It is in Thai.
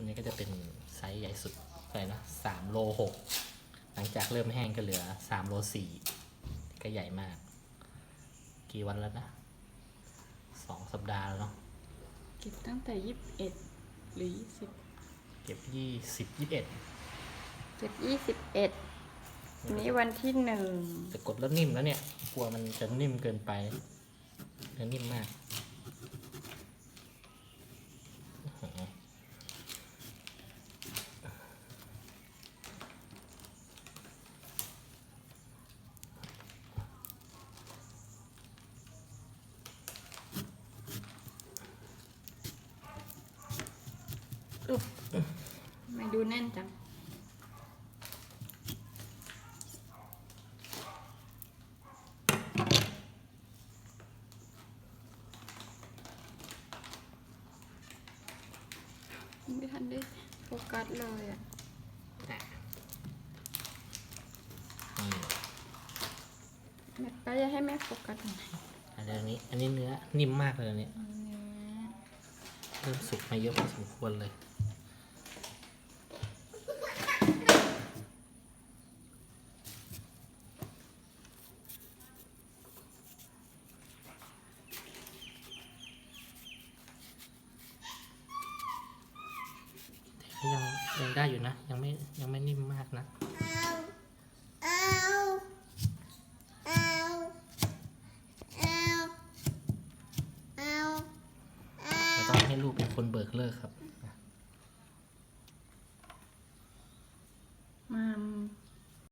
วันนี้ก็จะเป็นไซส์ใหญ่สุดเลยนะสามโลหกหลังจากเริ่มแห้งก็เหลือสามโลสี่ก็ใหญ่มาก กี่วันแล้วนะสองสัปดาห์แล้วเนาะเก็บตั้งแต่ยี่สิบเอ็ดหรือยี่สิบเก็บยี่สิบยี่สิบเอ็ดเก็บยี่สิบเอ็ดนี้วันที่หนึ่งแต่กดแล้วนิ่มแล้วเนี่ย กลัวมันจะนิ่มเกินไปเนื้อนิ่มมาก ไม่ดูแน่นจังไม่ทันได้โฟกัสเลยอะอะนี่แม่ป้าจะให้แม่โฟกัสตรงไหนอันนี้ อันนี้เนื้อนิ่มมากเลยอันเนี่ยเนื้อเริ่มสุกมาเยอะพอสมควรเลย ยังยังได้อยู่นะ ยังไม่ยังไม่นิ่มมากนะจะต้องให้ลูกเป็นคนเบิกเลิกครับ มา